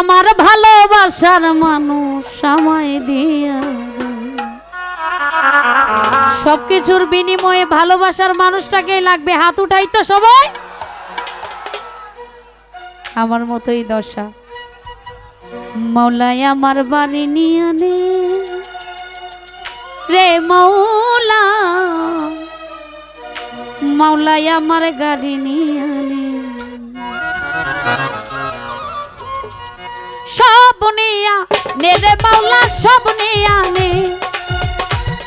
আমার ভালোবাসার মানুষ আমায় দিয়া। সবকিছুর বিনিময়ে ভালোবাসার মানুষটাকেই লাগবে, হাত উঠাই তো সবাই। আমার মতোই দশা। মৌলাই আমার বাড়ি নিয়ে নে। রে মৌলা মৌলাই আমার গাড়ি নিয়ে নে। নিয়া, নেরে মাওলা সব নিয়া নে।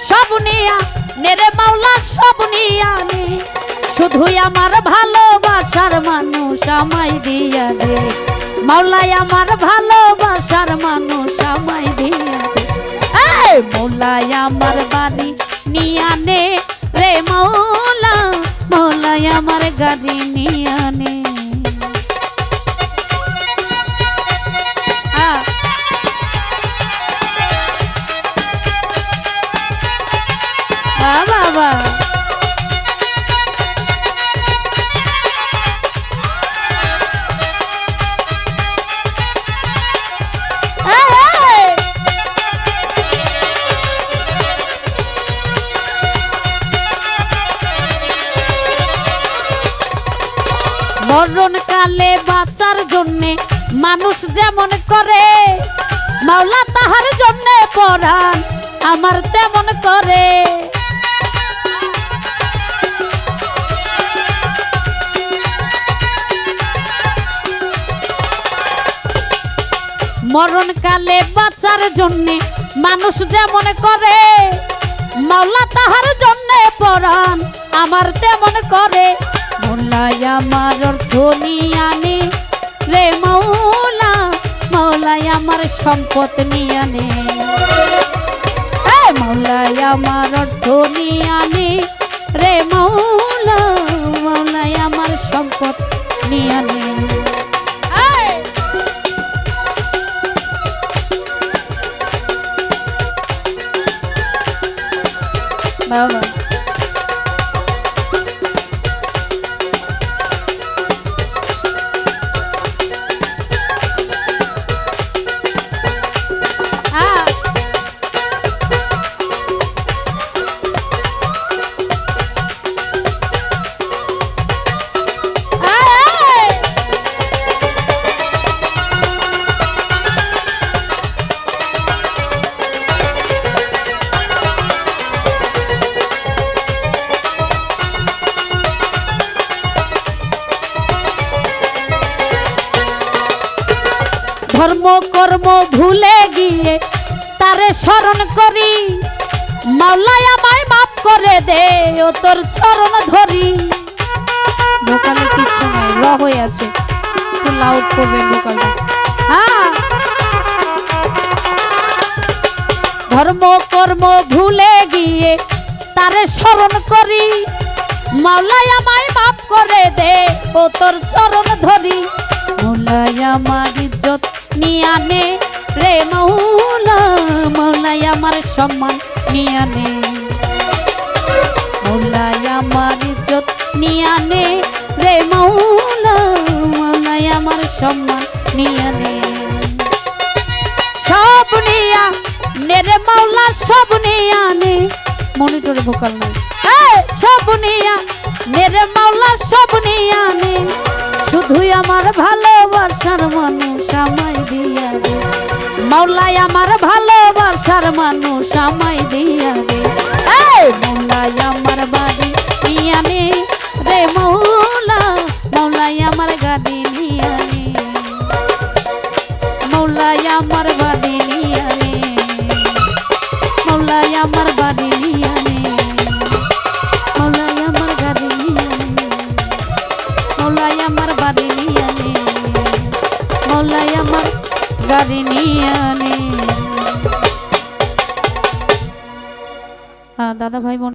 সব নিয়া, নেরে মাওলা সব নিয়া নে। শুধুই আমার ভালোবাসার মানুষ আমায় দিয়া দে। মাওলাই আমার ভালোবাসার মানুষ আমায় দিয়া দে। এই মৌলাই আমার বাড়ি নিয়া নে রে মৌলা মৌলাই আমার গাড়ি নিয়া নে। এই। মরণ কালে বাঁচার জন্যে মানুষ যেমন করে, মাওলা তাহার জন্যে পরাণ আমার তেমন করে মরণ কালে বাঁচার জন্যে মানুষ যেমন করে, মাওলা তাহার জন্যে পরাণ আমার তেমন করে মোল্লাই আমার অর্থ নিয়ানে রে মৌলা মৌলাই আমার সম্পদ নিয়ানে এ মৌলাই আমার অর্থ নিয়ানে রে মৌলা মৌলাই আমার সম্পদ নিয়ানে এই! ধর্ম কর্ম ভুলে গিয়ে তারে স্মরণ করি। মাওলাই আমায় মাফ করে দে ও তোর চরণ ধরি। ভোকালে কিছু নাই, র হয়ে আছে। লাউড করবে ভোকালটা হ্যাঁ। ধর্ম কর্ম ভুলে গিয়ে তারে স্মরণ করি। মাওলাই আমায় মাফ করে দে ও তোর চরণ ধরি। আমার ইজ্জত নিয়ানে রে মৌলা, মৌলাই আমার সম্মান নিয়ানে মৌলাই আমার ইজ্জত নিয়ানে রে মৌলা, মৌলাই আমার সম্মান নিয়ানে সব নিয়া নেরে মাওলা সব নিয়া নে। মনিটরে ভোকাল নাই। সব নিয়া নেরে মাওলা সব নিয়া নে। শুধুই আমার ভালোবাসার মানুষ আমায় দিয়া দে। মাওলাই আমার ভালোবাসার মানুষ আমায় দিয়া দে। মাওলাই আমার বাড়ি নিয়া রে মৌলা মাওলাই আমার গাড়ি নিয়া নে। মৌলাই আমার বাড়ি নিয়া নে। মৌলাই আমার বাড়ি নিয়া দাদা ভাই বোন